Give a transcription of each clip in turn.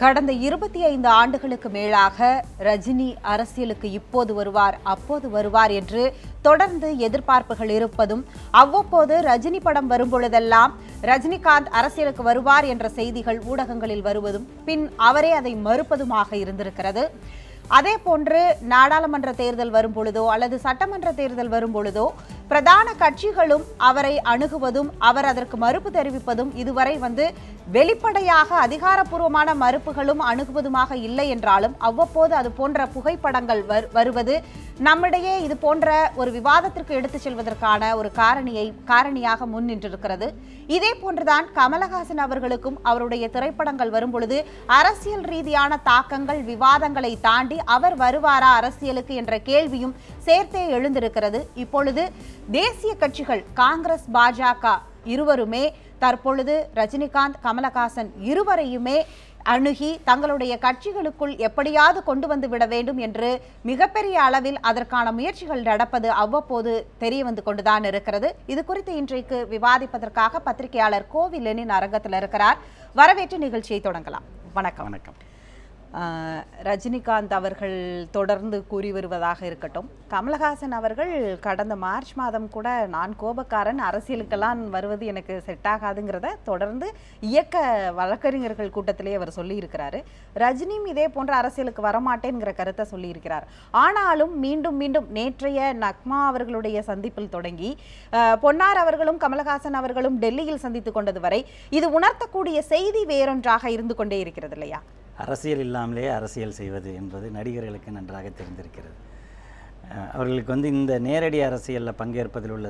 கடந்த இருபத்தி ஐந்து ஆண்டுகளுக்கு மேலாக ரஜினி அரசியலுக்கு இப்போது வருவார் அப்போது வருவார் என்று தொடர்ந்து எதிர்பார்ப்புகள் இருப்பதும் அவ்வப்போது ரஜினி படம் வரும்பொழுதெல்லாம் ரஜினிகாந்த் அரசியலுக்கு வருவார் என்ற செய்திகள் ஊடகங்களில் வருவதும் பின் அவரே அதை மறுப்பதுமாக இருந்திருக்கிறது. அதே போன்று நாடாளுமன்ற தேர்தல் வரும் பொழுதோ அல்லது சட்டமன்ற தேர்தல் வரும் பொழுதோ பிரதான கட்சிகளும் அவரை அணுகுவதும் அவர் அதற்கு மறுப்பு தெரிவிப்பதும் இதுவரை வந்து வெளிப்படையாக அதிகாரப்பூர்வமான மறுப்புகளும் அணுகுவதுமாக இல்லை என்றாலும் அவ்வப்போது அது போன்ற புகைப்படங்கள் வருவது நம்மிடையே இது போன்ற ஒரு விவாதத்திற்கு எடுத்துச் செல்வதற்கான ஒரு காரணியை காரணியாக முன் நின்றிருக்கிறது. இதே போன்றுதான் கமலஹாசன் அவர்களுக்கும் அவருடைய திரைப்படங்கள் வரும்பொழுது அரசியல் ரீதியான தாக்கங்கள் விவாதங்களை தாண்டி அவர் வருவாரா அரசியலுக்கு என்ற கேள்வியும் சேர்த்தே எழுந்திருக்கிறது. இப்பொழுது தேசிய கட்சிகள் காங்கிரஸ் பாஜக இருவருமே தற்பொழுது ரஜினிகாந்த் கமலஹாசன் இருவரையுமே அணுகி தங்களுடைய கட்சிகளுக்குள் எப்படியாவது கொண்டு வந்து விட வேண்டும் என்று மிகப்பெரிய அளவில் அதற்கான முயற்சிகள் நடப்பது அவ்வப்போது தெரிய வந்து கொண்டுதான் இருக்கிறது. இது குறித்து இன்றைக்கு விவாதிப்பதற்காக பத்திரிகையாளர் கோவிலனின் அரங்கத்தில் இருக்கிறார். வரவேற்று நிகழ்ச்சியை தொடங்கலாம். வணக்கம். வணக்கம். ரஜினிகாந்த் அவர்கள் தொடர்ந்து கூறி வருவதாக இருக்கட்டும். கமலஹாசன் அவர்கள் கடந்த மார்ச் மாதம் கூட நான் கோபக்காரன் அரசியலுக்கெல்லாம் வருவது எனக்கு செட் ஆகாதுங்கிறத தொடர்ந்து இயக்க வழக்கறிஞர்கள் கூட்டத்திலே அவர் சொல்லியிருக்கிறாரு. ரஜினியும் இதே போன்ற அரசியலுக்கு வரமாட்டேங்கிற கருத்தை சொல்லியிருக்கிறார். ஆனாலும் மீண்டும் மீண்டும் நேற்றைய நக்மா அவர்களுடைய சந்திப்பில் தொடங்கி பொன்னார் அவர்களும் கமலஹாசன் அவர்களும் டெல்லியில் சந்தித்து கொண்டது வரை இது உணர்த்தக்கூடிய செய்தி வேறொன்றாக இருந்து கொண்டே இருக்கிறது இல்லையா? அரசியல் இல்லாமலே அரசியல் செய்வது என்பது நடிகர்களுக்கு நன்றாக தெரிந்திருக்கிறது. அவர்களுக்கு வந்து இந்த நேரடி அரசியலில் பங்கேற்பதில் உள்ள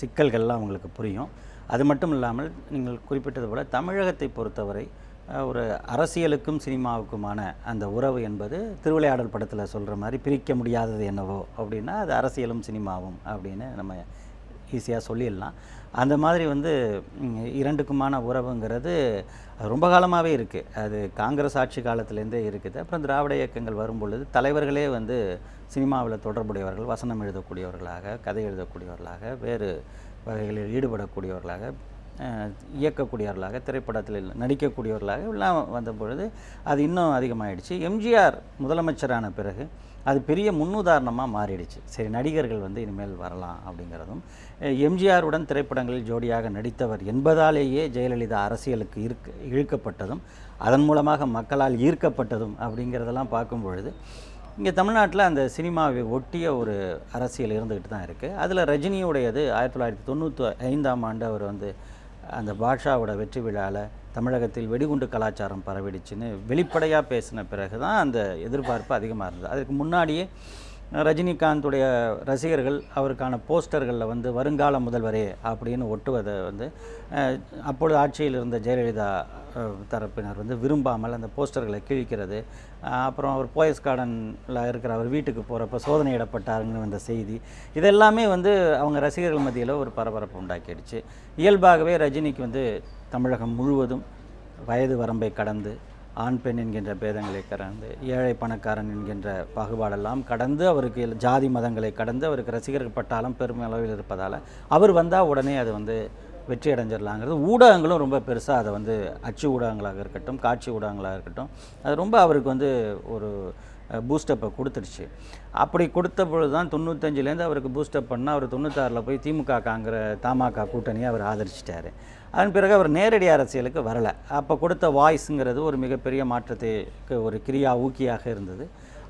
சிக்கல்கள்லாம் அவங்களுக்கு புரியும். அது மட்டும் இல்லாமல் நீங்கள் குறிப்பிட்டது போல தமிழகத்தை பொறுத்தவரை ஒரு அரசியலுக்கும் சினிமாவுக்குமான அந்த உறவு என்பது திருவிளையாடல் படத்தில் சொல்கிற மாதிரி பிரிக்க முடியாதது என்னவோ அப்படின்னா அது அரசியலும் சினிமாவும் அப்படின்னு நம்ம ஈஸியாக சொல்லிடலாம். அந்த மாதிரி வந்து இரண்டுக்குமான உறவுங்கிறது ரொம்ப காலமாகவே இருக்குது அது காங்கிரஸ் ஆட்சி காலத்துலேருந்தே இருக்குது. அப்புறம் திராவிட இயக்கங்கள் வரும் பொழுது தலைவர்களே வந்து சினிமாவில் தொடர்புடையவர்கள் வசனம் எழுதக்கூடியவர்களாக கதை எழுதக்கூடியவர்களாக வேறு வகைகளில் ஈடுபடக்கூடியவர்களாக இயக்கக்கூடியவர்களாக திரைப்படத்தில் நடிக்கக்கூடியவர்களாக எல்லாம் வந்த பொழுது அது இன்னும் அதிகமாகிடுச்சு எம்ஜிஆர் முதலமைச்சரான பிறகு அது பெரிய முன்னுதாரணமாக மாறிடுச்சு. சரி நடிகர்கள் வந்து இனிமேல் வரலாம் அப்படிங்கிறதும் எம்ஜிஆருடன் திரைப்படங்களில் ஜோடியாக நடித்தவர் என்பதாலேயே ஜெயலலிதா அரசியலுக்கு இருக்க இழுக்கப்பட்டதும் அதன் மூலமாக மக்களால் ஈர்க்கப்பட்டதும் அப்படிங்கிறதெல்லாம் பார்க்கும் பொழுது இங்கே தமிழ்நாட்டில் அந்த சினிமாவை ஒட்டிய ஒரு அரசியல் இருந்துக்கிட்டு தான் இருக்குது அதில் ரஜினியுடையது ஆயிரத்தி தொள்ளாயிரத்தி தொண்ணூற்றி ஐந்தாம் ஆண்டு அவர் வந்து அந்த பாட்ஷாவோட வெற்றி விழாவில் தமிழகத்தில் வெடிகுண்டு கலாச்சாரம் பரவிடுச்சுன்னு வெளிப்படையாக பேசின பிறகு தான் அந்த எதிர்பார்ப்பு அதிகமாக இருந்தது. அதுக்கு முன்னாடியே ரஜினிகாந்துடைய ரசிகர்கள் அவருக்கான போஸ்டர்களில் வந்து வருங்கால முதல்வரே அப்படின்னு ஒட்டுவதை வந்து அப்பொழுது ஆட்சியில் இருந்த ஜெயலலிதா தரப்பினர் வந்து விரும்பாமல் அந்த போஸ்டர்களை கிழிக்கிறது. அப்புறம் அவர் போயஸ் கார்டனில் இருக்கிற அவர் வீட்டுக்கு போகிறப்ப சோதனையிடப்பட்டாருங்கிற வந்த செய்தி இதெல்லாமே வந்து அவங்க ரசிகர்கள் மத்தியில் ஒரு பரபரப்பு உண்டாக்கிடுச்சு. இயல்பாகவே ரஜினிக்கு வந்து தமிழகம் முழுவதும் வயது வரம்பை கடந்து ஆண் பெண் என்கின்ற பேதங்களை கடந்து ஏழை பணக்காரன் என்கின்ற பாகுபாடெல்லாம் கடந்து அவருக்கு ஜாதி மதங்களை கடந்து அவருக்கு ரசிகர்கள் பட்டாலும் பெருமளவில் இருப்பதால் அவர் வந்தால் உடனே அது வந்து வெற்றி அடைஞ்சிடலாங்கிறது. ஊடகங்களும் ரொம்ப பெருசாக அதை வந்து அச்சு ஊடகங்களாக இருக்கட்டும் காட்சி ஊடகங்களாக இருக்கட்டும் அது ரொம்ப அவருக்கு வந்து ஒரு பூஸ்டப்பை கொடுத்துடுச்சு. அப்படி கொடுத்த பொழுது தான் தொண்ணூத்தஞ்சுலேருந்து அவருக்கு பூஸ்டப் பண்ணால் அவர் தொண்ணூத்தாறில் போய் திமுக காங்கிற தமாக கூட்டணியை அவர் ஆதரிச்சிட்டாரு. அதன் பிறகு அவர் நேரடி அரசியலுக்கு வரலை. அப்போ கொடுத்த வாய்ஸுங்கிறது ஒரு மிகப்பெரிய மாற்றத்துக்கு ஒரு கிரியா ஊக்கியாக இருந்தது.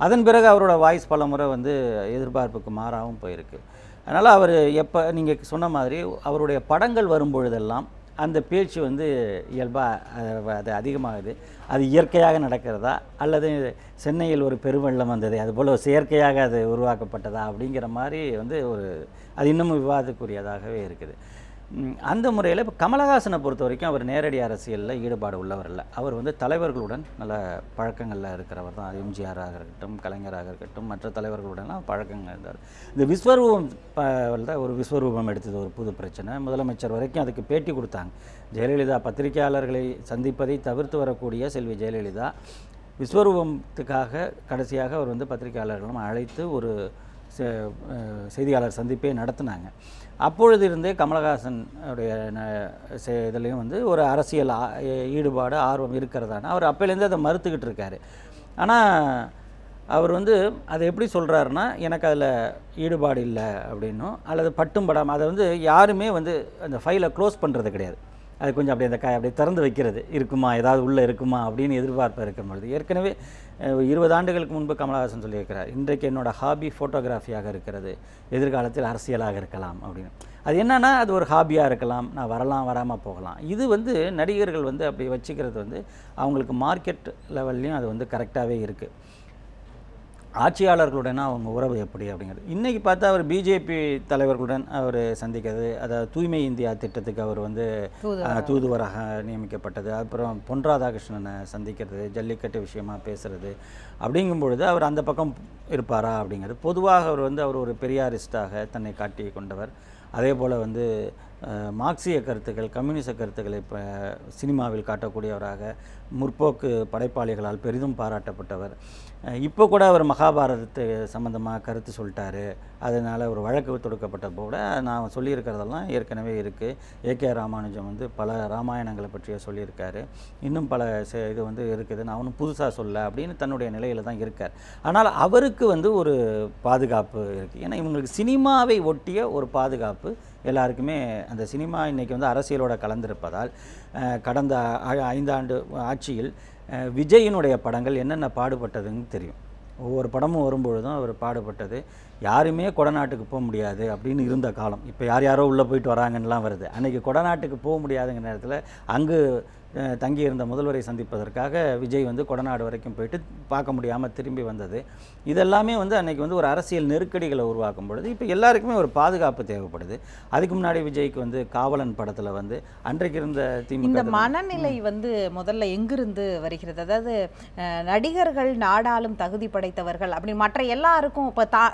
அதன் பிறகு அவரோட வாய்ஸ் பல முறை வந்து எதிர்பார்ப்புக்கு மாறாகவும் போயிருக்கு. அதனால் அவர் எப்போ நீங்கள் சொன்ன மாதிரி அவருடைய படங்கள் வரும்பொழுதெல்லாம் அந்த பேச்சு வந்து இயல்பாக அது அதிகமாகுது. அது இயற்கையாக நடக்கிறதா? அல்லது சென்னையில் ஒரு பெருவெள்ளம் வந்தது அதுபோல் செயற்கையாக அது உருவாக்கப்பட்டதா? அப்படிங்கிற மாதிரி வந்து ஒரு அது இன்னமும் விவாதக்குரியதாகவே இருக்குது. அந்த முறையில் இப்போ கமலஹாசனை பொறுத்த வரைக்கும் அவர் நேரடி அரசியலில் ஈடுபாடு உள்ளவர் இல்லை. அவர் வந்து தலைவர்களுடன் நல்ல பழக்கங்களில் இருக்கிறவர் தான். எம்ஜிஆராக இருக்கட்டும் கலைஞராக இருக்கட்டும் மற்ற தலைவர்களுடன்லாம் பழக்கங்கள் இருந்தார். இந்த விஸ்வரூபம் தான் ஒரு விஸ்வரூபம் எடுத்தது ஒரு புது பிரச்சனை. முதலமைச்சர் வரைக்கும் அதுக்கு பேட்டி கொடுத்தாங்க. ஜெயலலிதா பத்திரிகையாளர்களை சந்திப்பதை தவிர்த்து வரக்கூடிய செல்வி ஜெயலலிதா விஸ்வரூபத்துக்காக கடைசியாக அவர் வந்து பத்திரிகையாளர்களும் அழைத்து ஒரு செய்தியாளர் சந்திப்பே நடத்தினாங்க. அப்பொழுது இருந்தே கமலஹாசன் உடைய ந- செ- இதுலேயும் வந்து ஒரு அரசியல் ஆ- ஈடுபாடு ஆர்வம் இருக்கிறதான. அவர் அப்போலேருந்து அதை மறுத்துக்கிட்டு இருக்காரு. ஆனால் அவர் வந்து அதை எப்படி சொல்கிறாருன்னா எனக்கு அதில் ஈடுபாடு இல்லை அப்படின்னும் அல்லது பட்டும் படாமல் அதை வந்து யாருமே வந்து அந்த ஃபைலை க்ளோஸ் பண்ணுறது கிடையாது. அது கொஞ்சம் அப்படியே அந்த காய் அப்படியே திறந்து வைக்கிறது இருக்குமா ஏதாவது உள்ளே இருக்குமா அப்படின்னு எதிர்பார்ப்பு இருக்கும் பொழுது ஏற்கனவே இருபது ஆண்டுகளுக்கு முன்பு கமலஹாசன் சொல்லியிருக்கிறார் இன்றைக்கு என்னோட ஹாபி ஃபோட்டோகிராஃபியாக இருக்கிறது. எதிர்காலத்தில் அரசியலாக இருக்கலாம் அப்படின்னு. அது என்னென்னா அது ஒரு ஹாபியாக இருக்கலாம் நான் வரலாம் வராமல் போகலாம். இது வந்து நடிகர்கள் வந்து அப்படி வச்சுக்கிறது வந்து அவங்களுக்கு மார்க்கெட் லெவல்லையும் அது வந்து கரெக்டாகவே இருக்குது ஆட்சியாளர்களுடன் அவங்க உறவு எப்படி அப்படிங்கிறது. இன்றைக்கி பார்த்தா அவர் பிஜேபி தலைவர்களுடன் அவர் சந்திக்கிறது அதாவது தூய்மை இந்தியா திட்டத்துக்கு அவர் வந்து தூதுவராக. நியமிக்கப்பட்டது. அப்புறம் பொன் ராதாகிருஷ்ணனை சந்திக்கிறது ஜல்லிக்கட்டு விஷயமா பேசுறது. அப்படிங்கும் பொழுது அவர் அந்த பக்கம் இருப்பாரா அப்படிங்கிறது. பொதுவாக அவர் வந்து அவர் ஒரு பெரியாரிஸ்டாக தன்னை காட்டி கொண்டவர். அதே போல் வந்து மார்க்சிய கருத்துக்கள் கம்யூனிச கருத்துக்களை இப்போ சினிமாவில் காட்டக்கூடியவராக முற்போக்கு படைப்பாளிகளால் பெரிதும் பாராட்டப்பட்டவர். இப்போ கூட அவர் மகாபாரதத்து சம்மந்தமாக கருத்து சொல்லிட்டாரு. அதனால் ஒரு வழக்கு தொடுக்கப்பட்ட கூட நான் சொல்லியிருக்கிறதெல்லாம் ஏற்கனவே இருக்குது ஏகே ராமானுஜம் வந்து பல ராமாயணங்களை பற்றிய சொல்லியிருக்காரு. இன்னும் பல இது வந்து இருக்குது நான் ஒன்றும் புதுசாக சொல்ல அப்படின்னு தன்னுடைய நிலையில் தான் இருக்கார். ஆனால் அவருக்கு வந்து ஒரு பாதுகாப்பு இருக்குது ஏன்னா இவங்களுக்கு சினிமாவை ஒட்டிய ஒரு பாதுகாப்பு எல்லாருக்குமே அந்த சினிமா இன்னைக்கு வந்து அரசியலோட கலந்திருப்பதால் கடந்த ஐந்தாண்டு ஆட்சியில் விஜயினுடைய படங்கள் என்னென்ன பாடுபட்டதுன்னு தெரியும். ஒவ்வொரு படமும் வரும்பொழுதும் அவர் பாடுபட்டது யாருமே கொடநாட்டுக்கு போக முடியாது அப்படின்னு இருந்த காலம். இப்போ யார் யாரோ உள்ளே போயிட்டு வராங்கன்னுலாம் வருது. அன்னைக்கு கொடநாட்டுக்கு போக முடியாதுங்கிற நேரத்தில் அங்கு தங்கியிருந்த முதல்வரை சந்திப்பதற்காக விஜய் வந்து கொடநாடு வரைக்கும் போயிட்டு பார்க்க முடியாமல் திரும்பி வந்தது. இதெல்லாமே வந்து அன்னைக்கு வந்து ஒரு அரசியல் நெருக்கடிகளை உருவாக்கும் பொழுது இப்போ எல்லாருக்குமே ஒரு பாதுகாப்பு தேவைப்படுது. அதுக்கு முன்னாடி விஜய்க்கு வந்து காவலன் படத்தில் வந்து அன்றைக்கு இருந்த திமுக இந்த மனநிலை வந்து முதல்ல எங்கிருந்து வருகிறது? அதாவது நடிகர்கள் நாடாளும் தகுதி படைத்தவர்கள் அப்படி மற்ற எல்லாருக்கும் இப்போ தா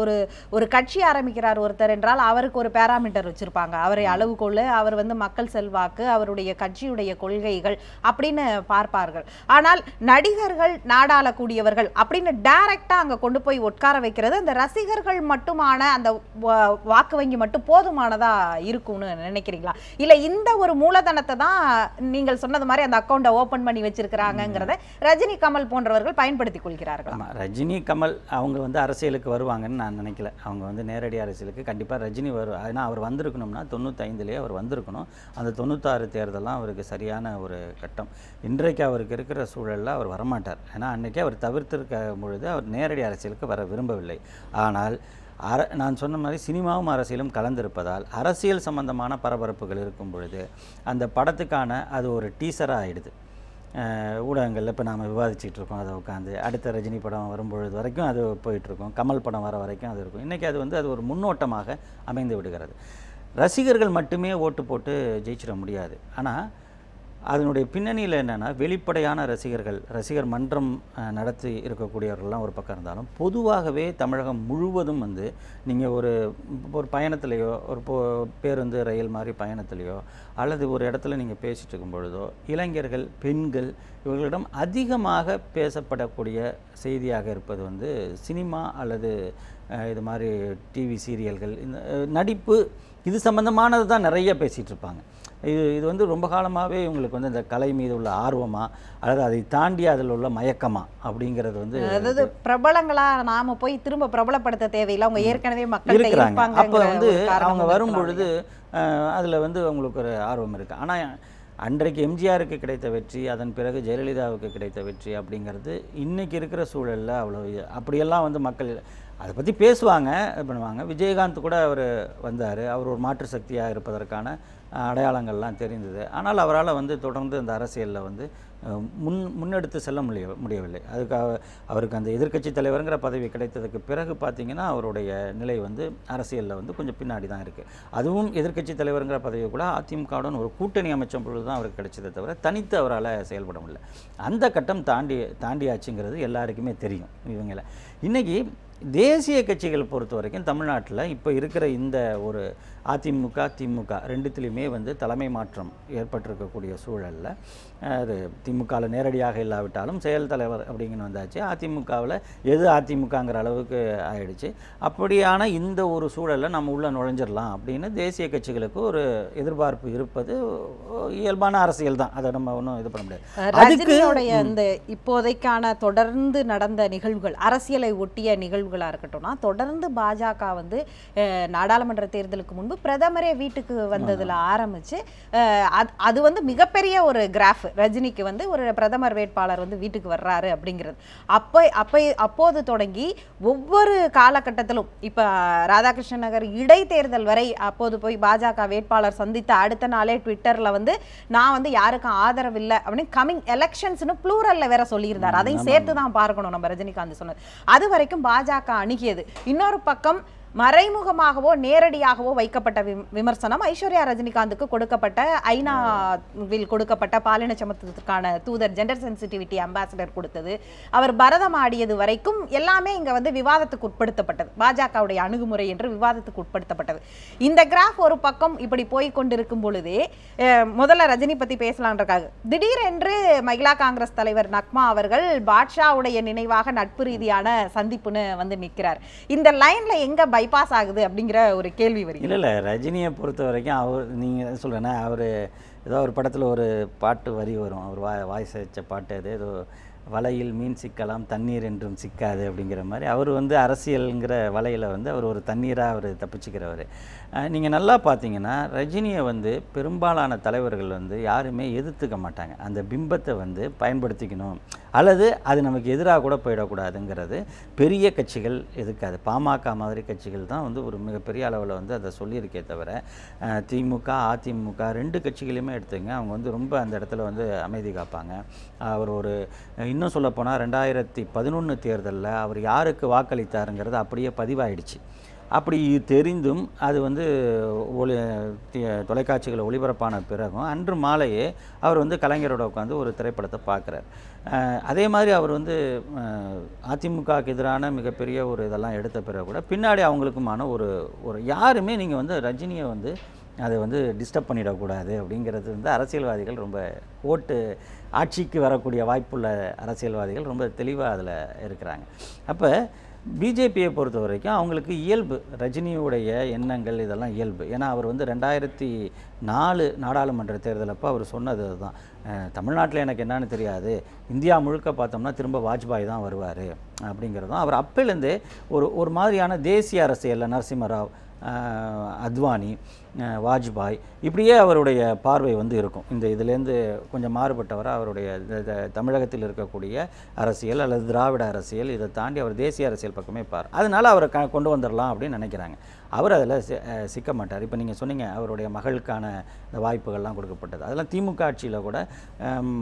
ஒரு ஒரு கட்சி ஆரம்பிக்கிறார் ஒருத்தர் என்றால் அவருக்கு ஒரு பேராமீட்டர் வச்சிருப்பாங்க. அவரை அளவுகோல் அவர் வந்து மக்கள் செல்வாக்கு அவருடைய கட்சியுடைய கொள்கைகள் அப்படின்னு பார்ப்பார்கள். ஆனால் நடிகர்கள் நாடாளக்கூடியவர்கள் அப்படின்னு டைரக்டா அங்க கொண்டு போய் உட்கார வைக்கிறது அந்த ரசிகர்கள் மட்டுமான அந்த வாக்கு வங்கி மட்டும் போதுமானதா இருக்கும்னு நினைக்கிறீங்களா? இல்ல இந்த ஒரு மூலதனத்தை தான் நீங்கள் சொன்னது மாதிரி அந்த அக்கௌண்ட்டை ஓபன் பண்ணி வச்சிருக்கிறாங்கங்கிறத ரஜினி கமல் போன்றவர்கள் பயன்படுத்திக் கொள்கிறார்கள்? ரஜினி கமல் அவங்க வந்து அரசியலுக்கு வருவாங்கன்னு நான் நினைக்கல. அவங்க வந்து நேரடி அரசியலுக்கு கண்டிப்பாக ரஜினி வரும் ஏன்னா அவர் வந்திருக்கணும்னா தொண்ணூத்தைந்துலேயே அவர் வந்திருக்கணும். அந்த தொண்ணூத்தாறு தேர்தலாம் அவருக்கு சரியான ஒரு கட்டம். இன்றைக்கு அவருக்கு இருக்கிற சூழலில் அவர் வரமாட்டார். ஏன்னா அன்றைக்கே அவர் தவிர்த்திருக்க பொழுது அவர் நேரடி அரசியலுக்கு வர விரும்பவில்லை. ஆனால் அர நான் சொன்ன மாதிரி சினிமாவும் அரசியலும் கலந்திருப்பதால் அரசியல் சம்பந்தமான பரபரப்புகள் இருக்கும் பொழுது அந்த படத்துக்கான அது ஒரு டீசராக ஆகிடுது ஊடகங்களில் இப்போ நாம் விவாதிச்சுட்டு இருக்கோம். அதை உட்காந்து அடுத்த ரஜினி படம் வரும்பொழுது வரைக்கும் அது போயிட்டுருக்கும் கமல் படம் வர வரைக்கும் அது இருக்கும். இன்றைக்கி அது வந்து அது ஒரு முன்னோட்டமாக அமைந்து விடுகிறது. ரசிகர்கள் மட்டுமே ஓட்டு போட்டு ஜெயிச்சிட முடியாது. ஆனால் அதனுடைய பின்னணியில் என்னென்னா வெளிப்படையான ரசிகர்கள் ரசிகர் மன்றம் நடத்தி இருக்கக்கூடியவர்கள்லாம் ஒரு பக்கம் இருந்தாலும் பொதுவாகவே தமிழகம் முழுவதும் வந்து நீங்கள் ஒரு ஒரு பயணத்துலேயோ ஒரு போ பேருந்து ரயில் மாதிரி பயணத்துலேயோ அல்லது ஒரு இடத்துல நீங்கள் பேசிகிட்டு இருக்கும் பொழுதோ இளைஞர்கள் பெண்கள் இவர்களிடம் அதிகமாக பேசப்படக்கூடிய செய்தியாக இருப்பது வந்து சினிமா அல்லது இது மாதிரி டிவி சீரியல்கள் இந்த நடிப்பு இது சம்மந்தமானது தான் நிறைய பேசிகிட்டு இருப்பாங்க இது இது வந்து ரொம்ப காலமாகவே இவங்களுக்கு வந்து இந்த கலை மீது உள்ள ஆர்வமா அல்லது அதை தாண்டி அதில் உள்ள மயக்கமா அப்படிங்கிறது வந்து அதாவது பிரபலங்களா நாம போய் திரும்ப பிரபலப்படுத்த தேவையில்லை. அவங்க ஏற்கனவே மக்கள் இருக்கிறாங்க. அப்போ வந்து அவங்க வரும் பொழுது அதில் வந்து அவங்களுக்கு ஒரு ஆர்வம் இருக்குது ஆனால் அன்றைக்கு எம்ஜிஆருக்கு கிடைத்த வெற்றி அதன் பிறகு ஜெயலலிதாவுக்கு கிடைத்த வெற்றி அப்படிங்கிறது இன்னைக்கு இருக்கிற சூழலில் அவ்வளோ அப்படியெல்லாம் வந்து மக்கள் அதை பற்றி பேசுவாங்க பண்ணுவாங்க. விஜயகாந்த் கூட அவர் வந்தார். அவர் ஒரு மாற்று சக்தியாக இருப்பதற்கான அடையாளங்கள்லாம் தெரிந்தது. ஆனால் அவரால் வந்து தொடர்ந்து அந்த அரசியலில் வந்து முன் முன்னெடுத்து செல்ல முடிய முடியவில்லை. அதுக்காக அவருக்கு அந்த எதிர்க்கட்சி தலைவருங்கிற பதவி கிடைத்ததுக்கு பிறகு பார்த்தீங்கன்னா அவருடைய நிலை வந்து அரசியலில் வந்து கொஞ்சம் பின்னாடி தான் இருக்குது அதுவும் எதிர்க்கட்சி தலைவருங்கிற பதவி கூட அதிமுகவுடன் ஒரு கூட்டணி அமைச்ச பொழுது தான் அவருக்கு கிடைச்சதே தவிர தனித்து அவரால் செயல்பட முடியல. அந்த கட்டம் தாண்டி தாண்டியாச்சுங்கிறது எல்லாருக்குமே தெரியும் இவங்கள. இன்றைக்கி தேசிய கட்சிகள் பொறுத்த வரைக்கும் தமிழ்நாட்டில் இப்போ இருக்கிற இந்த ஒரு அதிமுக திமுக ரெண்டுத்துலேயுமே வந்து தலைமை மாற்றம் ஏற்பட்டிருக்கக்கூடிய சூழலில். அது திமுகவில் நேரடியாக இல்லாவிட்டாலும் செயல் தலைவர் அப்படிங்கன்னு வந்தாச்சு. அதிமுகவில் எது அதிமுகங்கிற அளவுக்கு ஆயிடுச்சு. அப்படியான இந்த ஒரு சூழலில் நம்ம உள்ள நுழைஞ்சிடலாம் அப்படின்னு தேசிய கட்சிகளுக்கு ஒரு எதிர்பார்ப்பு இருப்பது இயல்பான அரசியல் தான். அதை நம்ம ஒன்றும் இது பண்ண முடியாது. ரஜினியோடைய இந்த இப்போதைக்கான தொடர்ந்து நடந்த நிகழ்வுகள் அரசியலை ஒட்டிய நிகழ்வுகளா இருக்கட்டும்னா தொடர்ந்து பாஜக வந்து நாடாளுமன்ற தேர்தலுக்கு முன்பு பிரதமரே வீட்டுக்கு வந்ததுல அது- அது வந்து மிகப்பெரிய ஒரு கிராஃப் ரஜினிக்கு வந்து ஒரு பிரதமர் வேட்பாளர் வந்து வீட்டுக்கு வர்றாரு அப்படிங்கிறது. அப்போ அப்போ அப்போது தொடங்கி ஒவ்வொரு காலகட்டத்திலும் இப்ப ராதாகிருஷ்ணன் நகர் இடைத்தேர்தல் வரை அப்போது போய் பாஜக வேட்பாளர் சந்தித்த அடுத்த நாளே ட்விட்டர்ல வந்து நான் வந்து யாருக்கும் ஆதரவு இல்லை அப்படின்னு கமிங் எலெக்ஷன்ஸ்னு ப்ளூரல்ல வேற சொல்லியிருந்தார். அதையும் சேர்த்து தான் பார்க்கணும் நம்ம ரஜினிகாந்த் சொன்னது. அது வரைக்கும் பாஜக அணுகியது. இன்னொரு பக்கம் மறைமுகமாகவோ நேரடியாகவோ வைக்கப்பட்ட விமர்சனம் ஐஸ்வர்யா ரஜினிகாந்துக்கு கொடுக்கப்பட்ட ஐநாவில் கொடுக்கப்பட்ட பாலின சமத்துவத்திற்கான தூதர் ஜெண்டர் சென்சிட்டிவிட்டி அம்பாசிடர் கொடுத்தது. அவர் பரதம் ஆடியது வரைக்கும் எல்லாமே இங்கே வந்து விவாதத்துக்கு உட்படுத்தப்பட்டது. பாஜகவுடைய அணுகுமுறை என்று விவாதத்துக்கு உட்படுத்தப்பட்டது. இந்த கிராஃப் ஒரு பக்கம் இப்படி போய் கொண்டிருக்கும் பொழுதே முதல்ல ரஜினி பற்றி பேசலான்றக்காக. திடீரென்று மகிழா காங்கிரஸ் தலைவர் நக்மா அவர்கள் பாட்ஷாவுடைய நினைவாக நட்பு ரீதியான சந்திப்புன்னு வந்து நிற்கிறார் இந்த லைனில் எங்கே பய பைபாஸ் ஆகுது அப்படிங்கிற ஒரு கேள்வி வருகிறது இல்லை இல்லை ரஜினியை பொறுத்த வரைக்கும் அவர் நீங்கள் சொல்கிறேன்னா அவர் ஏதோ ஒரு படத்தில் ஒரு பாட்டு வரி வரும். அவர் வா வாய்ஸ் வச்ச பாட்டு அது ஏதோ வலையில் மீன் சிக்கலாம் தண்ணீர் என்றும் சிக்காது அப்படிங்கிற மாதிரி. அவர் வந்து அரசியலுங்கிற வலையில் வந்து அவர் ஒரு தண்ணீராக அவர் தப்பிச்சுக்கிறவர். நீங்கள் நல்லா பார்த்தீங்கன்னா ரஜினியை வந்து பெரும்பாலான தலைவர்கள் வந்து யாருமே எதிர்த்துக்க மாட்டாங்க. அந்த பிம்பத்தை வந்து பயன்படுத்திக்கணும். அல்லது அது நமக்கு எதிராக கூட போயிடக்கூடாதுங்கிறது பெரிய கட்சிகள் எதுக்காது பாமக மாதிரி கட்சிகள் தான் வந்து ஒரு மிகப்பெரிய அளவில் வந்து அதை சொல்லியிருக்கே தவிர திமுக அதிமுக ரெண்டு கட்சிகளையுமே எடுத்துங்க. அவங்க வந்து ரொம்ப அந்த இடத்துல வந்து அமைதி காப்பாங்க. அவர் ஒரு இன்னும் சொல்லப்போனால் ரெண்டாயிரத்தி பதினொன்று தேர்தலில் அவர் யாருக்கு வாக்களித்தாருங்கிறது அப்படியே பதிவாயிடுச்சு. அப்படி தெரிந்தும் அது வந்து ஒளி தி- தொலைக்காட்சிகளை ஒளிபரப்பான பிறகும் அன்று மாலையே அவர் வந்து கலைஞரோட உட்காந்து ஒரு திரைப்படத்தை பார்க்குறார். அதே மாதிரி அவர் வந்து அதிமுகவுக்கு எதிரான மிகப்பெரிய ஒரு இதெல்லாம் எடுத்த பிறகு கூட பின்னாடி அவங்களுக்குமான ஒரு ஒரு யாருமே நீங்கள் வந்து ரஜினியை வந்து அதை வந்து டிஸ்டர்ப் பண்ணிடக்கூடாது அப்படிங்கிறது வந்து அரசியல்வாதிகள் ரொம்ப ஓட்டு ஆட்சிக்கு வரக்கூடிய வாய்ப்புள்ள அரசியல்வாதிகள் ரொம்ப தெளிவாக அதில் இருக்கிறாங்க. அப்போ பிஜேபியை பொறுத்த வரைக்கும் அவங்களுக்கு இயல்பு ரஜினியுடைய எண்ணங்கள் இதெல்லாம் இயல்பு. ஏன்னா அவர் வந்து ரெண்டாயிரத்தி நாலு நாடாளுமன்ற தேர்தலப்போ அவர் சொன்னது அதுதான். தமிழ்நாட்டில் எனக்கு என்னன்னு தெரியாது. இந்தியா முழுக்க பார்த்தோம்னா திரும்ப வாஜ்பாய் தான் வருவார் அப்படிங்கிறதும். அவர் அப்போலேருந்தே ஒரு ஒரு மாதிரியான தேசிய அரசியலில் நரசிம்மராவ் அத்வானி வாஜ்பாய். இப்படியே அவருடைய பார்வை வந்து இருக்கும். இந்த இதுலேருந்து கொஞ்சம் மாறுபட்டவராக அவருடைய தமிழகத்தில் இருக்கக்கூடிய அரசியல் அல்லது திராவிட அரசியல் இதை தாண்டி அவர் தேசிய அரசியல் பக்கமே பார். அதனால் அவரை க கொண்டு வந்துடலாம் அப்படின்னு நினைக்கிறாங்க. அவர் அதில் சிக்க மாட்டார். இப்போ நீங்கள் சொன்னீங்க அவருடைய மகளுக்கான இந்த வாய்ப்புகள்லாம் கொடுக்கப்பட்டது. அதெல்லாம் திமுக ஆட்சியில் கூட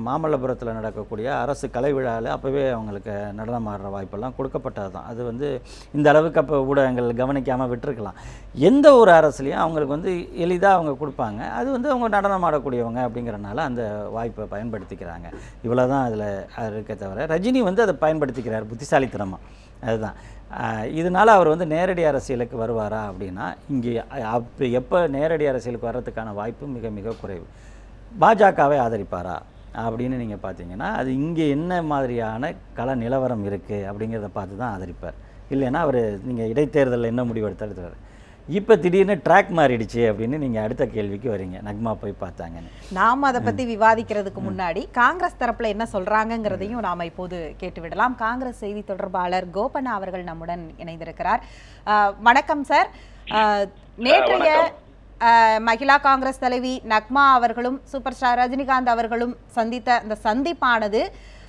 மாமல்லபுரத்தில் நடக்கக்கூடிய அரசு கலை விழாவில் அப்போவே அவங்களுக்கு நடனம் ஆடுற வாய்ப்பெல்லாம் கொடுக்கப்பட்டது தான். அது வந்து இந்த அளவுக்கு அப்போ ஊடகங்கள் கவனிக்காமல் விட்டுருக்கலாம். எந்த ஒரு அரசுலேயும் அவங்களுக்கு வந்து எளிதாக அவங்க கொடுப்பாங்க. அது வந்து அவங்க நடனம் ஆடக்கூடியவங்க அப்படிங்கிறனால அந்த வாய்ப்பை பயன்படுத்திக்கிறாங்க. இவ்வளோ தான் அதில் இருக்க தவிர ரஜினி வந்து அதை பயன்படுத்திக்கிறார் புத்திசாலித்தனமாக அதுதான். இதனால் இதனால அவர் வந்து நேரடி அரசியலுக்கு வருவாரா அப்படின்னா இங்கே அப்போ எப்போ நேரடி அரசியலுக்கு வர்றதுக்கான வாய்ப்பு மிக மிக குறைவு. பாஜகவை ஆதரிப்பாரா அப்படின்னு நீங்கள் பார்த்தீங்கன்னா அது இங்கே என்ன மாதிரியான கல நிலவரம் இருக்குது அப்படிங்கிறத பார்த்து தான் ஆதரிப்பார். இல்லைன்னா அவர் நீங்கள் இடைத்தேர்தலில் என்ன முடிவு எடுத்தார் இப்போ திடீர்னு ட்ராக் மாறிடுச்சு அப்படின்னு நீங்கள் அடுத்த கேள்விக்கு வரீங்க. நக்மா போய் பார்த்தாங்கன்னு. நாம அதை பத்தி விவாதிக்கிறதுக்கு முன்னாடி காங்கிரஸ் தரப்புல என்ன சொல்றாங்கங்கிறதையும் நாம இப்போது கேட்டு விடலாம் காங்கிரஸ் செய்தி தொடர்பாளர் கோபண்ணா அவர்கள் நம்முடன் இணைந்திருக்கிறார். வணக்கம் சார். நேற்றைய மகிழா காங்கிரஸ் தலைவி நக்மா அவர்களும் சூப்பர் ஸ்டார் ரஜினிகாந்த் அவர்களும் சந்தித்த அந்த சந்திப்பானது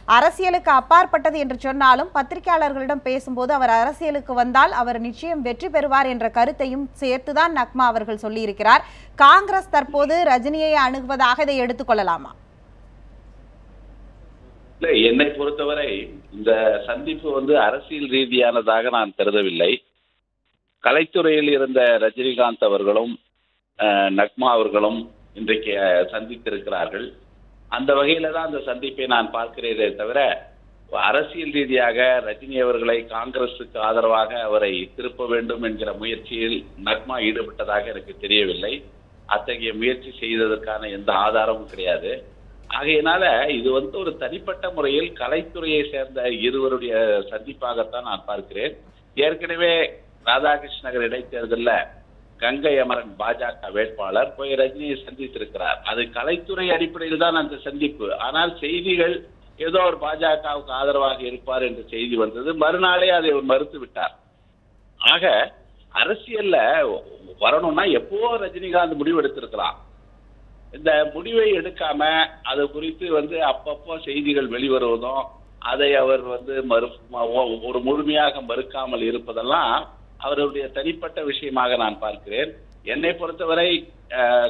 அரசியலுக்கு அப்பாற்பட்டது என்று சொன்னாலும் பத்திரிகையாளர்களிடம் பேசும்போது அவர் அரசியலுக்கு வந்தால் அவர் நிச்சயம் வெற்றி பெறுவார் என்ற கருத்தையும் சேர்த்துதான் நக்மா அவர்கள் சொல்லியிருக்கிறார். காங்கிரஸ் தற்போது ரஜினியை அணுகுவதாக இதை எடுத்துக்கொள்ளலாமா இல்ல என்னை பொறுத்தவரை இந்த சந்திப்பு வந்து அரசியல் ரீதியானதாக நான் கருதவில்லை. கலைத்துறையில் இருந்த ரஜினிகாந்த் அவர்களும் நக்மா அவர்களும் இன்றைக்கு சந்தித்திருக்கிறார்கள். அந்த வகையில தான் அந்த சந்திப்பை நான் பார்க்கிறேனே தவிர அரசியல் ரீதியாக ரஜினி அவர்களை காங்கிரசுக்கு ஆதரவாக அவரை திருப்ப வேண்டும் என்கிற முயற்சியில் நக்மா ஈடுபட்டதாக எனக்கு தெரியவில்லை. அத்தகைய முயற்சி செய்ததற்கான எந்த ஆதாரமும் கிடையாது. ஆகையினால இது வந்து ஒரு தனிப்பட்ட முறையில் கலைத்துறையை சேர்ந்த இருவருடைய சந்திப்பாகத்தான் நான் பார்க்கிறேன். ஏற்கனவே ராதாகிருஷ்ண நகர் இடைத்தேர்தலில் கங்கை அமரன் பாஜக வேட்பாளர் போய் ரஜினியை சந்தித்திருக்கிறார். அது கலைத்துறை அடிப்படையில் தான் அந்த சந்திப்பு. ஆனால் செய்திகள் ஏதோ ஒரு பாஜகவுக்கு ஆதரவாக இருப்பார் என்ற செய்தி வந்தது. மறுநாளே அதை அவர் மறுத்து விட்டார். ஆக அரசியல்ல வரணும்னா எப்போ ரஜினிகாந்த் முடிவு எடுத்திருக்கலாம் இந்த முடிவை எடுக்காம அது குறித்து வந்து அப்பப்போ செய்திகள் வெளிவருவதும் அதை அவர் வந்து மறு ஒரு முழுமையாக மறுக்காமல் இருப்பதெல்லாம் அவருடைய தனிப்பட்ட விஷயமாக நான் பார்க்கிறேன். என்னை பொறுத்தவரை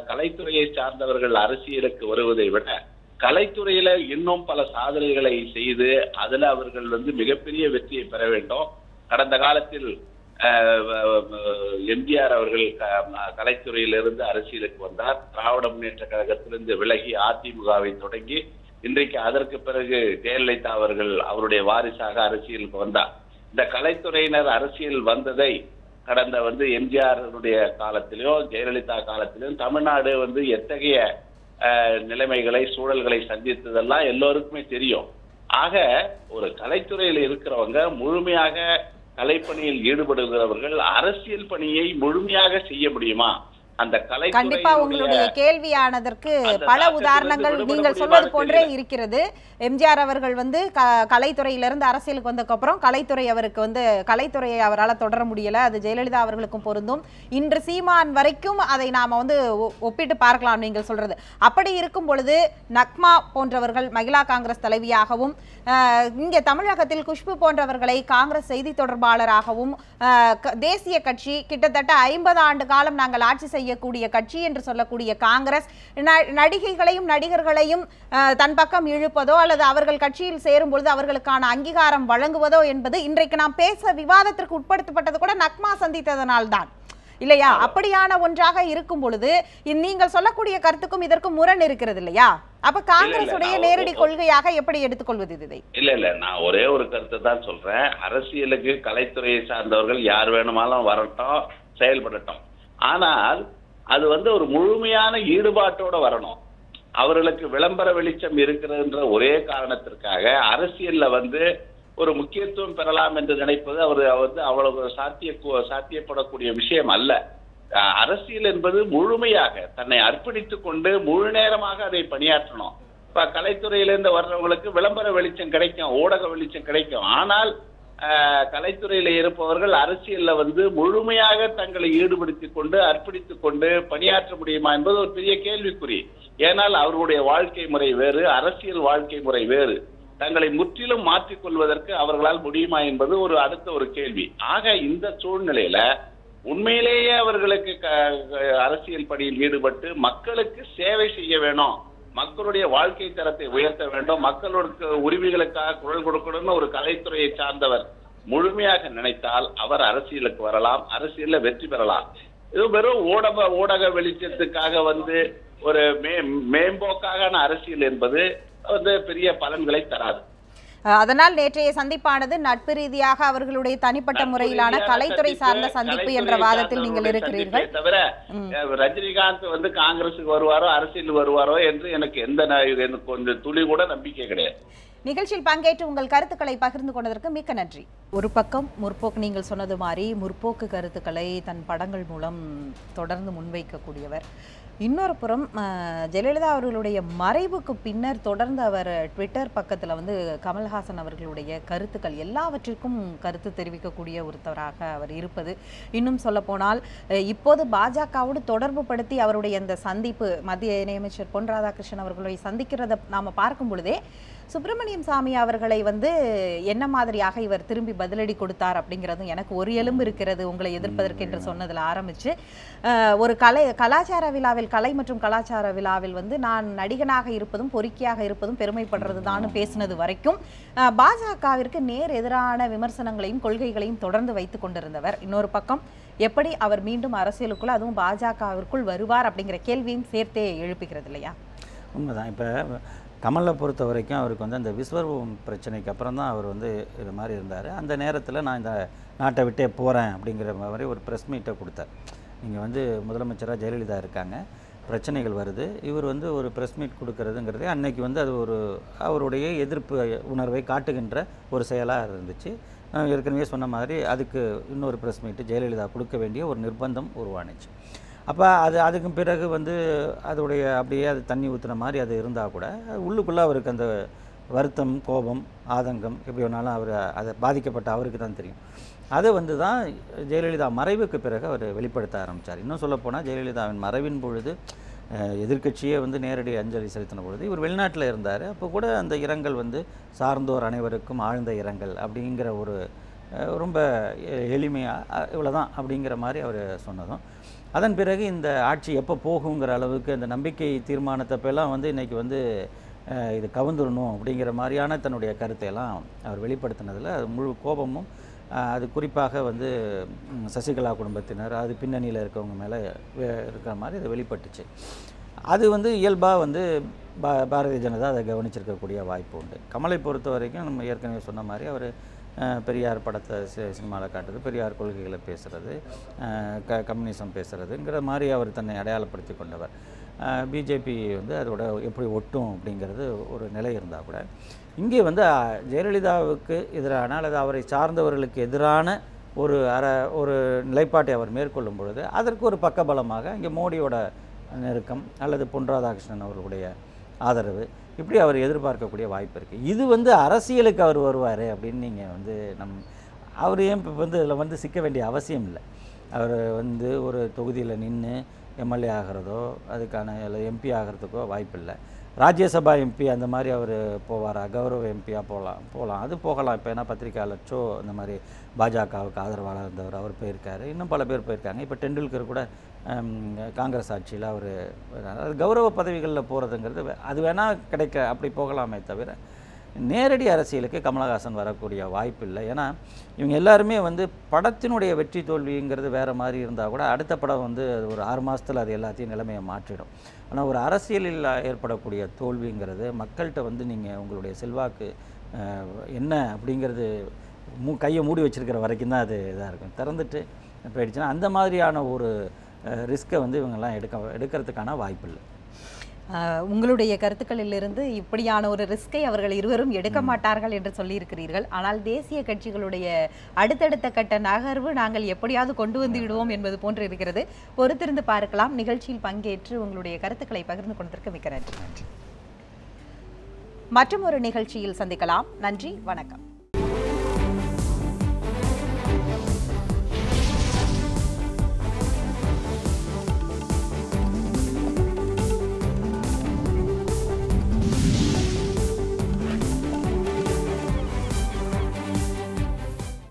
கலைத்துறையை சார்ந்தவர்கள் அரசியலுக்கு வருவதை விட கலைத்துறையில இன்னும் பல சாதனைகளை செய்து அதுல அவர்கள் வந்து மிகப்பெரிய வெற்றியை பெற வேண்டும். கடந்த காலத்தில் எம்ஜிஆர் அவர்கள் க- கலைத்துறையிலிருந்து அரசியலுக்கு வந்தார். திராவிட முன்னேற்ற கழகத்திலிருந்து விலகி அதிமுகவை தொடங்கி இன்றைக்கு அதற்கு பிறகு ஜெயலலிதா அவர்கள் அவருடைய வாரிசாக அரசியலுக்கு வந்தார். இந்த கலைத்துறையினர் அரசியல் வந்ததை கடந்த வந்து எம்ஜிஆருடைய காலத்திலும் ஜெயலலிதா காலத்திலும் தமிழ்நாடு வந்து எத்தகைய நிலைமைகளை சூழல்களை சந்தித்ததெல்லாம் எல்லோருக்குமே தெரியும். ஆக ஒரு கலைத்துறையில் இருக்கிறவங்க முழுமையாக கலைப்பணியில் ஈடுபடுகிறவர்கள் அரசியல் பணியை முழுமையாக செய்ய முடியுமா? அந்த கண்டிப்பா உங்களுடைய கேள்வியானதற்கு பல உதாரணங்கள் நீங்கள் சொல்வது போன்றே. இருக்கிறது. எம்ஜிஆர் அவர்கள் வந்து கலைத்துறையிலிருந்து அரசியலுக்கு வந்ததுக்கு அப்புறம் கலைத்துறை அவருக்கு வந்து கலைத்துறையை அவரால் தொடர முடியல. அது ஜெயலலிதா அவர்களுக்கும் பொருந்தும். இன்று சீமான் வரைக்கும் அதை நாம வந்து ஒப்பிட்டு பார்க்கலாம் நீங்கள் சொல்றது. அப்படி இருக்கும் பொழுது நக்மா போன்றவர்கள் மகிழா காங்கிரஸ் தலைவியாகவும் இங்கே தமிழகத்தில் குஷ்பு போன்றவர்களை காங்கிரஸ் செய்தி தொடர்பாளராகவும் தேசிய கட்சி கிட்டத்தட்ட ஐம்பது ஆண்டு காலம் நாங்கள் ஆட்சி செய்யக்கூடிய கட்சி என்று சொல்லக்கூடிய காங்கிரஸ் நடிகைகளையும் நடிகர்களையும் தன் பக்கம் இழுப்பதோ அல்லது அவர்கள் கட்சியில் சேரும் பொழுது அவர்களுக்கான அங்கீகாரம் வழங்குவதோ என்பது இன்றைக்கு நாம் பேச விவாதத்திற்கு உட்படுத்தப்பட்டது கூட நக்மா சந்தித்ததனால்தான் இல்லையா? அப்படியான ஒன்றாக இருக்கும் பொழுது நீங்கள் சொல்லக்கூடிய கருத்துக்கும் இதற்கும் முரண் இருக்கிறது இல்லையா? அப்ப காங்கிரஸ் உடைய நேரடி கொள்கையாக எப்படி எடுத்துக்கொள்வது இதை? இல்ல இல்ல நான் ஒரே ஒரு கருத்தை தான் சொல்றேன். அரசியலுக்கு கலைத்துறையை சார்ந்தவர்கள் யார் வேணுமானாலும் வரட்டும் செயல்படட்டும். ஆனால் அது வந்து ஒரு முழுமையான ஈடுபாட்டோட வரணும். அவர்களுக்கு விளம்பர வெளிச்சம் இருக்கிறதுன்ற ஒரே காரணத்திற்காக அரசியல்ல வந்து ஒரு முக்கியத்துவம் பெறலாம் என்று நினைப்பது அவர் வந்து அவ்வளவு சாத்திய சாத்தியப்படக்கூடிய விஷயம் அல்ல. அரசியல் என்பது முழுமையாக தன்னை அர்ப்பணித்துக் கொண்டு முழு நேரமாக அதை பணியாற்றணும். இப்ப கலைத்துறையிலிருந்து வர்றவங்களுக்கு விளம்பர வெளிச்சம் கிடைக்கும் ஊடக வெளிச்சம் கிடைக்கும். ஆனால் கலைத்துறையில இருப்பவர்கள் அரசியல்ல வந்து முழுமையாக தங்களை ஈடுபடுத்திக் கொண்டு அர்ப்பணித்துக் கொண்டு பணியாற்ற முடியுமா என்பது ஒரு பெரிய கேள்விக்குறி. ஏனால் அவர்களுடைய வாழ்க்கை முறை வேறு அரசியல் வாழ்க்கை முறை வேறு. தங்களை முற்றிலும் மாற்றிக் கொள்வதற்கு அவர்களால் முடியுமா என்பது ஒரு அடுத்த ஒரு கேள்வி. ஆக இந்த சூழ்நிலையில உண்மையிலேயே அவர்களுக்கு க- க- அரசியல் பணியில் ஈடுபட்டு மக்களுக்கு சேவை செய்ய வேணும். மக்களுடைய வாழ்க்கை தரத்தை உயர்த்த வேண்டும். மக்களுக்கு உரிமைகளுக்காக குரல் கொடுக்கணும்னு ஒரு கலைத்துறையை சார்ந்தவர் முழுமையாக நினைத்தால் அவர் அரசியலுக்கு வரலாம் அரசியல்ல வெற்றி பெறலாம். இது வெறும் ஊடக ஊடக வெளிச்சத்துக்காக வந்து ஒரு மே மேம்போக்கான அரசியல் என்பது வந்து பெரிய பலன்களை தராது. அதனால் நேற்றைய சந்திப்பானது நட்பு ரீதியாக அவர்களுடைய தனிப்பட்ட முறையிலான கலைத்துறை சார்ந்த சந்திப்பு, என்ற வாதத்தில் நீங்கள் இருக்கிறீர்கள். தவிர ரஜினிகாந்த் வந்து காங்கிரசுக்கு வருவாரோ அரசியல் வருவாரோ என்று எனக்கு எந்த கொஞ்சம் துளி கூட நம்பிக்கை கிடையாது. நிகழ்ச்சியில் பங்கேற்று உங்கள் கருத்துக்களை பகிர்ந்து கொண்டதற்கு மிக்க நன்றி. ஒரு பக்கம் முற்போக்கு நீங்கள் சொன்னது மாதிரி முற்போக்கு கருத்துக்களை தன் படங்கள் மூலம் தொடர்ந்து முன்வைக்கக்கூடியவர். இன்னொரு புறம் ஜெயலலிதா அவர்களுடைய மறைவுக்கு பின்னர் தொடர்ந்து அவர் ட்விட்டர் பக்கத்தில் வந்து கமல்ஹாசன் அவர்களுடைய கருத்துக்கள் எல்லாவற்றிற்கும் கருத்து தெரிவிக்கக்கூடிய ஒருத்தவராக அவர் இருப்பது. இன்னும் சொல்லப்போனால் இப்போது பாஜகவோடு தொடர்பு படுத்தி அவருடைய அந்த சந்திப்பு மத்திய இணையமைச்சர் பொன் ராதாகிருஷ்ணன் அவர்களை சந்திக்கிறத நாம் பார்க்கும் பொழுதே சுப்பிரமணியம் சாமி அவர்களை வந்து என்ன மாதிரியாக இவர் திரும்பி பதிலடி கொடுத்தார் அப்படிங்கிறதும் எனக்கு ஒரு எலும்பு இருக்கிறது உங்களை எதிர்ப்பதற்கு என்று சொன்னதில் ஆரம்பிச்சு அஹ், ஒரு கலை கலாச்சார விழாவில் கலை மற்றும் கலாச்சார விழாவில் வந்து நான் நடிகனாக இருப்பதும் பொறுக்கியாக இருப்பதும் பெருமைப்படுறது தான் பேசினது வரைக்கும் பாஜகவிற்கு நேர் எதிரான விமர்சனங்களையும் கொள்கைகளையும் தொடர்ந்து வைத்துக் கொண்டிருந்தவர். இன்னொரு பக்கம் எப்படி அவர் மீண்டும் அரசியலுக்குள் அதுவும் பாஜகவிற்குள் வருவார் அப்படிங்கிற கேள்வியும் சேர்த்தே எழுப்புகிறது இல்லையா? உண்மைதான். இப்போ கமலை பொறுத்த வரைக்கும் அவருக்கு வந்து அந்த விஸ்வரூபம் பிரச்சனைக்கு அப்புறம் தான் அவர் வந்து இது மாதிரி இருந்தார். அந்த நேரத்தில் நான் இந்த நாட்டை விட்டே போகிறேன் அப்படிங்கிற மாதிரி ஒரு ப்ரெஸ் மீட்டை கொடுத்தார். நீங்கள் வந்து முதலமைச்சராக ஜெயலலிதா இருக்காங்க. பிரச்சனைகள் வருது. இவர் வந்து ஒரு ப்ரெஸ் மீட் கொடுக்கறதுங்கிறது அன்னைக்கு வந்து அது ஒரு அவருடைய எதிர்ப்பு உணர்வை காட்டுகின்ற ஒரு செயலாக இருந்துச்சு. நான் ஏற்கனவே சொன்ன மாதிரி அதுக்கு இன்னொரு ப்ரெஸ் மீட்டு ஜெயலலிதா கொடுக்க வேண்டிய ஒரு நிர்பந்தம் உருவானுச்சு. அப்போ அது அதுக்கு பிறகு வந்து அதோடைய அப்படியே அது தண்ணி ஊற்றுன மாதிரி அது இருந்தால் கூட உள்ளுக்குள்ளே அவருக்கு அந்த வருத்தம் கோபம் ஆதங்கம் எப்படி வேணாலும் அவர் அதை பாதிக்கப்பட்ட அவருக்கு தான் தெரியும். அதை வந்து தான் ஜெயலலிதா மறைவுக்கு பிறகு அவர் வெளிப்படுத்த ஆரம்பித்தார் இன்னும் சொல்லப்போனால் ஜெயலலிதாவின் மறைவின் பொழுது எதிர்கட்சியே வந்து நேரடி அஞ்சலி செலுத்தின பொழுது இவர் வெளிநாட்டில் இருந்தார். அப்போ கூட அந்த இரங்கல் வந்து சார்ந்தோர் அனைவருக்கும் ஆழ்ந்த இரங்கல் அப்படிங்கிற ஒரு ரொம்ப எளிமையாக இவ்வளோதான் அப்படிங்கிற மாதிரி அவர் சொன்னதும். அதன் பிறகு இந்த ஆட்சி எப்போ போகுங்கிற அளவுக்கு அந்த நம்பிக்கை தீர்மானத்தப்பெல்லாம் வந்து இன்றைக்கி வந்து இது கவுந்துடணும் அப்படிங்கிற மாதிரியான தன்னுடைய கருத்தை எல்லாம் அவர் வெளிப்படுத்தினதில் அது முழு கோபமும் அது குறிப்பாக வந்து சசிகலா குடும்பத்தினர் அது பின்னணியில் இருக்கவங்க மேலே இருக்கிற மாதிரி அது வெளிப்பட்டுச்சு. அது வந்து இயல்பாக வந்து பா பாரதிய ஜனதா அதை கவனிச்சிருக்கக்கூடிய வாய்ப்பு உண்டு. கமலை பொறுத்த வரைக்கும் நம்ம ஏற்கனவே சொன்ன மாதிரி அவர் பெரியார் படத்தை சி சினிமாவில் காட்டுறது பெரியார் கொள்கைகளை பேசுகிறது க கம்யூனிசம் பேசுகிறதுங்கிற மாதிரி அவர் தன்னை அடையாளப்படுத்தி கொண்டவர். பிஜேபி வந்து அதோட எப்படி ஒட்டும் அப்படிங்கிறது ஒரு நிலை இருந்தால் கூட இங்கே வந்து ஜெயலலிதாவுக்கு எதிரான அல்லது அவரை சார்ந்தவர்களுக்கு எதிரான ஒரு அற ஒரு நிலைப்பாட்டை அவர் மேற்கொள்ளும் பொழுது அதற்கு ஒரு பக்கபலமாக இங்கே மோடியோட நெருக்கம் அல்லது பொன் ராதாகிருஷ்ணன் அவர்களுடைய ஆதரவு இப்படி அவர் எதிர்பார்க்கக்கூடிய வாய்ப்பு இருக்குது இது வந்து அரசியலுக்கு அவர் வருவார் அப்படின்னு நீங்கள் வந்து நம் அவர் ஏன் இப்போ வந்து இதில் வந்து சிக்க வேண்டிய அவசியம் இல்லை. அவர் வந்து ஒரு தொகுதியில் நின்று எம்எல்ஏ ஆகிறதோ அதுக்கான எம்பி ஆகிறதுக்கோ வாய்ப்பு இல்லை. ராஜ்யசபா எம்பி அந்த மாதிரி அவர் போவாரா? கௌரவ எம்பியாக போகலாம் போகலாம் அது போகலாம். இப்போ ஏன்னா பத்திரிக்கையாளர் சோ அந்த மாதிரி பாஜகவுக்கு ஆதரவாளர் இருந்தவர் அவர் போயிருக்காரு. இன்னும் பல பேர் போயிருக்காங்க. இப்போ டெண்டுல்கர் கூட காங்கிரஸ் ஆட்சியில் அவர் அதாவது கௌரவ பதவிகளில் போகிறதுங்கிறது வே- அது வேணால் கிடைக்க அப்படி போகலாமே தவிர நேரடி அரசியலுக்கு கமலஹாசன் வரக்கூடிய வாய்ப்பு இல்லை. ஏன்னா இவங்க எல்லாருமே வந்து படத்தினுடைய வெற்றி தோல்விங்கிறது வேறு மாதிரி இருந்தால் கூட அடுத்த படம் வந்து அது ஒரு ஆறு மாதத்தில் அது எல்லாத்தையும் நிலைமையை மாற்றிடும். ஆனால் ஒரு அரசியலில் ஏற்படக்கூடிய தோல்விங்கிறது மக்கள்கிட்ட வந்து நீங்கள் உங்களுடைய செல்வாக்கு என்ன அப்படிங்கிறது மூ கையை மூடி வச்சுருக்கிற வரைக்கும் தான் அது இதாக இருக்கும். திறந்துட்டு போயிடுச்சுன்னா அந்த மாதிரியான ஒரு ரிஸ்க்கை வந்து இவங்கெல்லாம் எடுக்க எடுக்கிறதுக்கான வாய்ப்பு இல்லை உங்களுடைய கருத்துக்களிலிருந்து இப்படியான ஒரு ரிஸ்கை அவர்கள் இருவரும் எடுக்க மாட்டார்கள் என்று சொல்லியிருக்கிறீர்கள். ஆனால் தேசிய கட்சிகளுடைய அடுத்தடுத்த கட்ட நகர்வு நாங்கள் எப்படியாவது கொண்டு வந்து விடுவோம் என்பது போன்று இருக்கிறது. பொறுத்திருந்து பார்க்கலாம். நிகழ்ச்சியில் பங்கேற்று உங்களுடைய கருத்துக்களை பகிர்ந்து கொண்டதற்கு மிக்க நன்றி. மற்றும் ஒரு நிகழ்ச்சியில் சந்திக்கலாம். நன்றி. வணக்கம்.